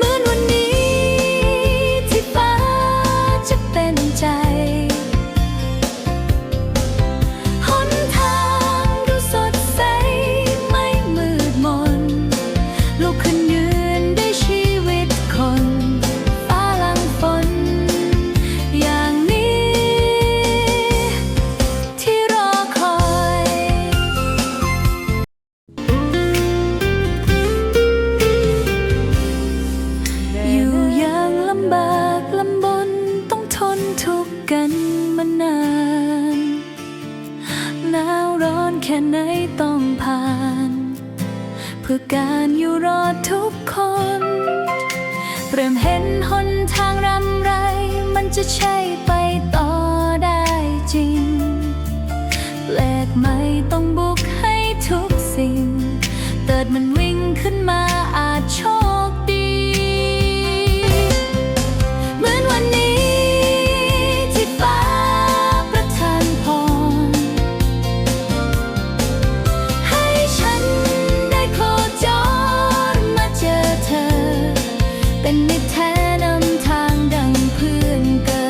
Moon แค่ไหนต้องผ่าน เพื่อการอยู่รอดทุกคนเริ่มเห็นหนทางรำไร มันจะใช่ไปต่อได้จริงแปลกไหมต้องบุก็นมิตรแท้นำทางดังเพื่อนเกิด